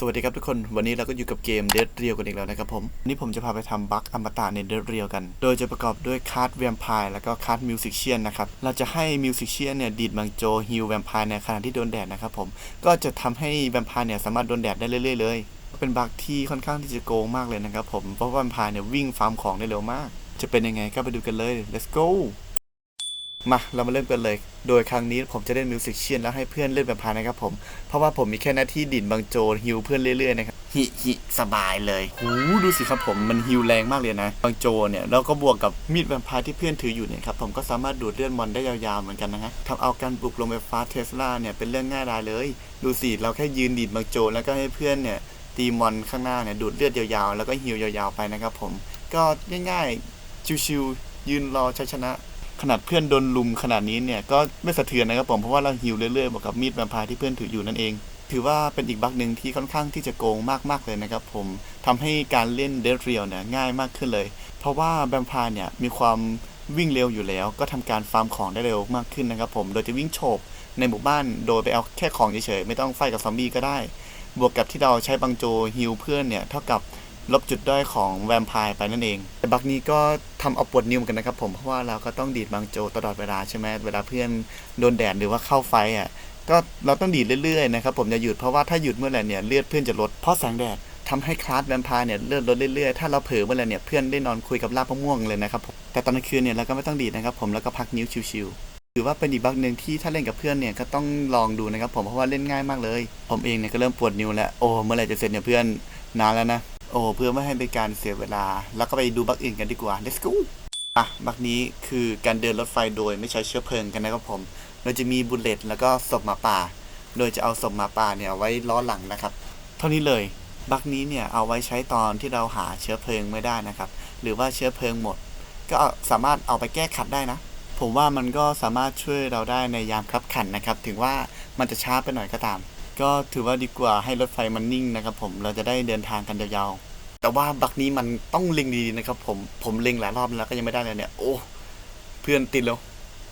สวัสดีครับทุกคน วันนี้เราก็อยู่กับเกม Dead Real กันอีกแล้วนะครับผม วันนี้ผมจะพาไปทำบัคอมตะใน Dead Real กัน โดยจะประกอบด้วยคาร์ดแวมไพร์แล้วก็คาร์ดมิวสิกเชียนนะครับ เราจะให้มิวสิกเชียนเนี่ยดีดบังโจฮิลแวมไพร์ในขณะที่โดนแดดนะครับผม ก็จะทำให้แวมไพร์เนี่ยสามารถโดนแดดได้เรื่อยๆเลย เป็นบัคที่ค่อนข้างที่จะโกงมากเลยนะครับผม เพราะว่าแวมไพร์เนี่ยวิ่งฟาร์มของได้เร็วมาก จะเป็นยังไงก็ไปดูกันเลย let's go มาเรามาเริ่มกันเลย โดยครั้งนี้ผมจะเล่นมิวสิกเชียนแล้วให้เพื่อนเล่นแบบพานะครับผม เพราะว่าผมมีแค่หน้าที่ดินบางโจฮิวเพื่อนเรื่อยๆนะครับ ฮิฮิสบายเลยหูดูสิครับผมมันฮิวแรงมากเลยนะ บางโจเนี่ยแล้วก็บวกกับมีดแวมพร์ที่เพื่อนถืออยู่เนี่ยครับผมก็สามารถดูดเลือดมอนได้ยาวๆเหมือนกันนะฮะทำเอาการบุกลงไฟฟ้าเทสลาเนี่ยเป็นเรื่องง่ายดายเลย ดูสิเราแค่ยืนดีดบางโจแล้วก็ให้เพื่อนเนี่ยตีมอนข้างหน้าเนี่ยดูดเลือดยาวๆ แล้วก็ฮิวยาวๆไปนะครับผม ก็ง่ายๆชิวๆยืนรอชัยชนะ ขนาดเพื่อนโดนลุมขนาดนี้เนี่ยก็ไม่สะเทือนนะครับผมเพราะว่าเราฮิวเรื่อยๆบวกกับมีดแวมไพร์ที่เพื่อนถืออยู่นั่นเอง ถือว่าเป็นอีกบั๊กหนึ่งที่ค่อนข้างที่จะโกงมากๆเลยนะครับผมทำให้การเล่นเดดเรียลเนี่ยง่ายมากขึ้นเลย เพราะว่าแวมไพร์เนี่ยมีความวิ่งเร็วอยู่แล้ว ก็ทำการฟาร์มของได้เร็วมากขึ้นนะครับผมโดยจะวิ่งโฉบในหมู่บ้านโดยไปเอาแค่ของเฉยๆไม่ต้องไฟกับซอมบี้ก็ได้ บวกกับที่เราใช้บังโจฮิลเพื่อนเนี่ยเท่ากับ ลบจุดด้อยของแวมไพร์ไปนั่นเองแต่บักนี้ก็ทำเอาปวดนิ้วกันนะครับผมเพราะว่าเราก็ต้องดีดบางโจตลอดเวลาใช่ไหมเวลาเพื่อนโดนแดดหรือว่าเข้าไฟอะก็เราต้องดีดเรื่อยๆนะครับผมอย่าหยุดเพราะว่าถ้าหยุดเมื่อไหร่เนี่ยเลือดเพื่อนจะลดเพราะแสงแดดทำให้คลาสแวมไพร์เนี่ยเลือดลดเรื่อยๆ ถ้าเราเผลอเมื่อไหร่เนี่ยเพื่อนได้นอนคุยกับลาบมะม่วงเลยนะครับผมแต่ตอนกลางคืนเนี่ยเราก็ไม่ต้องดีดนะครับผมแล้วก็พักนิ้วชิวๆถือว่าเป็นอีกบักหนึ่งที่ถ้าเล่นกับเพื่อนเนี่ยก็ต้องลองดูนะครับผมเพราะว่าเล่นง่ายมากเลย ผมเองเนี่ยก็เริ่มปวดนิ้วแล้วโอ้เมื่อไหร่จะเสร็จเนี่ยเพื่อนนานแล้วนะ โอ้เพื่อไม่ให้เป็นการเสียเวลา แล้วก็ไปดูบักอื่นกันดีกว่า let's go อะบักนี้คือการเดินรถไฟโดยไม่ใช้เชื้อเพลิงกันนะครับผมเราจะมีบุลเลตแล้วก็ศพหมาป่า โดยจะเอาศพหมาป่าเนี่ยไว้ล้อหลังนะครับ เท่านี้เลยบักนี้เนี่ยเอาไว้ใช้ตอนที่เราหาเชื้อเพลิงไม่ได้นะครับ หรือว่าเชื้อเพลิงหมด ก็สามารถเอาไปแก้ขัดได้นะ ผมว่ามันก็สามารถช่วยเราได้ในยามคับขันนะครับ ถึงว่ามันจะช้าไปหน่อยก็ตาม ก็ถือว่าดีกว่าให้รถไฟมันนิ่งนะครับ ผมเราจะได้เดินทางกันยาวๆ แต่ว่าบักนี้มันต้องเล็งดีๆนะครับ ผมผมเล็งหลายรอบแล้วก็ยังไม่ได้เลยเนี่ย โอ้ เพื่อนติดแล้ว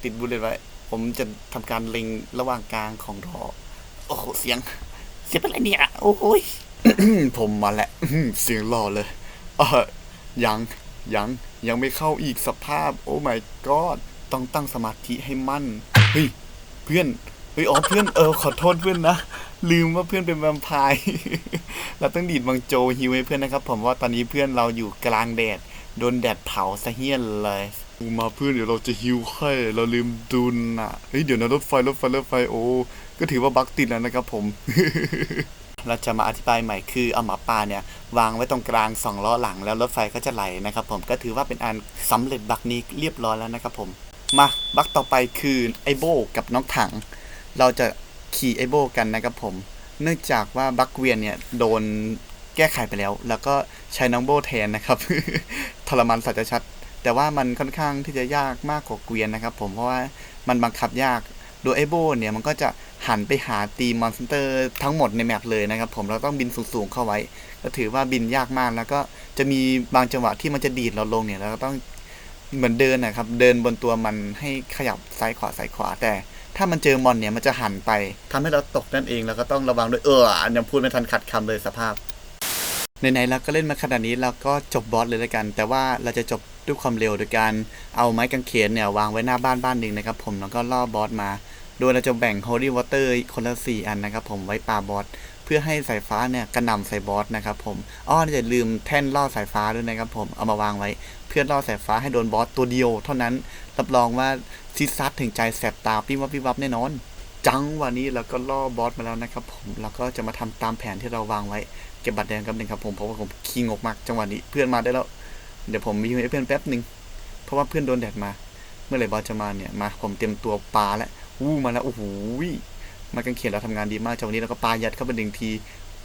ติดบุลเลตไว้ ผมจะทำการเล็งระหว่างกลางของรอ โอ้โหเสียง เสียงเป็นไรเนี่ย โอ้ยผมมาแล้วเสียงหล่อเลยเออยังยังยังไม่เข้าอีกสภาพ โอ้ my god ต้องตั้งสมาธิให้มั่น เฮ้ย เพื่อน เฮ้ยอ๋อเพื่อนเออขอโทษเพื่อนนะลืมว่าเพื่อนเป็นแวมไพร์เราต้องดีดบังโจฮิวให้เพื่อนนะครับ ผมว่าตอนนี้เพื่อนเราอยู่กลางแดดโดนแดดเผาซะเฮี้ยนเลยมาเพื่อนเดี๋ยวเราจะฮิวให้เราลืมดุนอะเฮ้ยเดี๋ยวนะรถไฟรถไฟรถไฟโอ้ก็ถือว่าบั๊กติดแล้วนะครับผมเราจะมาอธิบายใหม่คือเอาหมาป่าเนี่ยวางไว้ตรงกลางสองล้อหลังแล้วรถไฟก็จะไหลนะครับ ผมก็ถือว่าเป็นอันสำเร็จบักนี้เรียบร้อยแล้วนะครับผมมาบักต่อไปคือไอโบกับน้องถัง เราจะขี่ไอโบกันนะครับผม เนื่องจากว่าบักเวียนเนี่ยโดนแก้ไขไปแล้ว แล้วก็ใช้น้องโบแทนนะครับ ทรมานสัตว์ชัด แต่ว่ามันค่อนข้างที่จะยากมากกว่าเกวียนนะครับผม เพราะว่ามันบังคับยาก โดยไอโบเนี่ยมันก็จะหันไปหาตีมอนสเตอร์ทั้งหมดในแมปเลยนะครับผม เราต้องบินสูงๆเข้าไว้ ก็ถือว่าบินยากมาก แล้วก็จะมีบางจังหวะที่มันจะดีดเราลงเนี่ย เราก็ต้องเหมือนเดินนะครับ เดินบนตัวมันให้ขยับซ้ายขวาซ้ายขวา แต่ ถ้ามันเจอมอนเนี่ยมันจะหันไปทำให้เราตกนั่นเองแล้วก็ต้องระวังด้วยเออยังพูดไม่ทันขัดคำเลยสภาพไหนๆเราก็เล่นมาขนาดนี้เราก็จบบอสเลยแล้วกัน แต่ว่าเราจะจบด้วยความเร็วโดยการเอาไม้กางเขนเนี่ยวางไว้หน้าบ้านบ้านหนึ่งนะครับผมแล้วก็ล่อบอสมา โดยเราจะแบ่ง Holy Water คนละ 4 อันนะครับผมไว้ปาบอส เพื่อให้สายฟ้าเนี่ยกระหน่ำใส่บอสนะครับผมอ้ออย่าลืมแท่นล่อสายฟ้าด้วยนะครับผมเอามาวางไว้ เพื่อล่อสายฟ้าให้โดนบอสตัวเดียว เท่านั้นรับรองว่าซิซัดถึงใจแสบตาปิ้วับปิ้วับแน่นอนจังวันนี้เราก็ล่อบอสมาแล้วนะครับผมเราก็จะมาทำตามแผนที่เราวางไว้เก็บบัตรแดงครับหนึ่งครับผมเพราะว่าผมขี้งกมากจังหวะนี้เพื่อนมาได้แล้วเดี๋ยวผมมีให้เพื่อนแป๊บหนึ่งเพราะว่าเพื่อนโดนแดดมา เมื่อไหร่บอสจะมาเนี่ยมาผมเตรียมตัวปลาแล้วอู้มาแล้วโอ้โห มากางเขียนเราทำงานดีมากจังหวะนี้เราก็ปลายัดเข้าไปหนึ่งที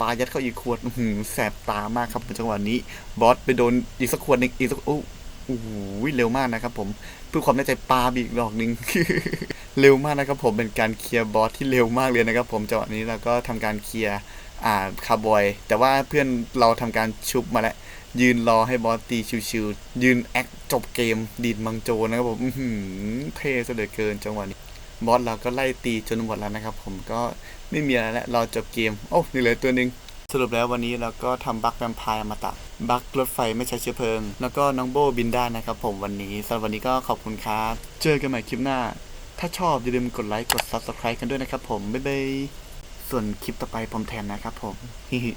ปลายัดเข้าอีกขวดหือแสบตามากครับจังหวะนี้ บอสไปโดนอีกสักขวดนึงอีกสักโอ้โอ้โหเร็วมากนะครับผมเพื่อความแน่ใจปลาไปอีกดอกหนึ่งเร็วมากนะครับผมเป็นการเคลียร์บอสที่เร็วมากเลยนะครับ ผมจังหวะนี้เราก็ทำการเคลียร์อ่าคาร์บอย แต่ว่าเพื่อนเราทำการชุบมาแล้วยืนรอให้บอสตีชิวๆยืนแอคจบเกมดีดมังโจนะครับผมเท่ซะเหลือเกินจังหวะนี้ บอสเราก็ไล่ตีจนหมดแล้วนะครับ ผมก็ไม่มีอะไรแล้วรอจบเกม โอ้นี่เหลือตัวหนึ่งสรุปแล้ววันนี้เราก็ทำบั๊กแวมไพร์อมตะบั๊กรถไฟไม่ใช้เชื้อเพลิง แล้วก็น้องโบบินได้นะครับผมวันนี้สำหรับวันนี้ก็ขอบคุณครับ เจอกันใหม่คลิปหน้า ถ้าชอบอย่าลืมกดไลค์กด Subscribe กันด้วยนะครับผม บ๊ายบาย ส่วนคลิปต่อไปผมแทนนะครับผมฮิฮิ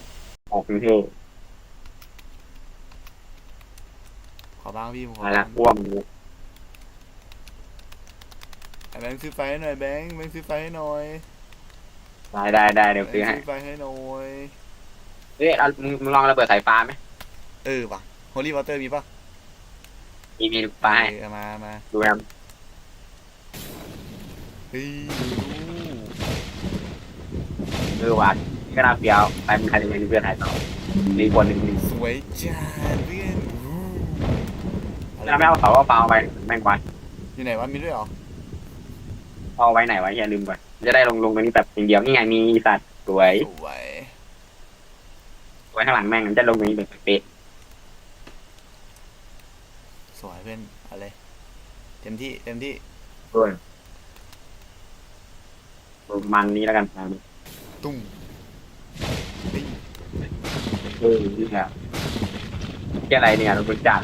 ออกกรุงเทพขอบ้างพี่ผมขอมาบ้าละง อ้วมไอ้ แบงค์ซื้อไฟให้หน่อยแบงค์แบงค์ซื้อไฟให้หน่อยได้ได้ได้เดี๋ยวแบซื้องค์ให้ซื้อไฟให้หน่อยเฮ้ยเอามึงมึงลองระเบิดสายฟ้าไหมเออว่ะ Holy Water มีปะมีมีฟ้าให้เออเอามามาดูแอมเฮ้ยเออว่ะนี่ก็น่าเฟี้ยวไปมึงใครจะเป็นเพื่อนถ่ายต่อมีคนหนึ่งสวยจัดเพื่อนอู้อะไรถ้าไม่เอาเขาก็เปล่าไปแม่งไว้อยู่ไหนวะมีด้วยเหรอ เอาไว้ไหนไว้อย่าลืมก่อนจะได้ลงลงตรงนี้แบบอย่างเดียวนี่ไงมีสัตว์สวยสวยสวยข้างหลังแม่งมันจะลงตรงนี้แบบเป๊ะสวยเพื่อนเอะไรเต็มที่เต็มที่ด้วยมันนี้แล้วกันตุ้มเฮ้ยเออนี่แหละที่อะไรเนี่ยเราบริจาค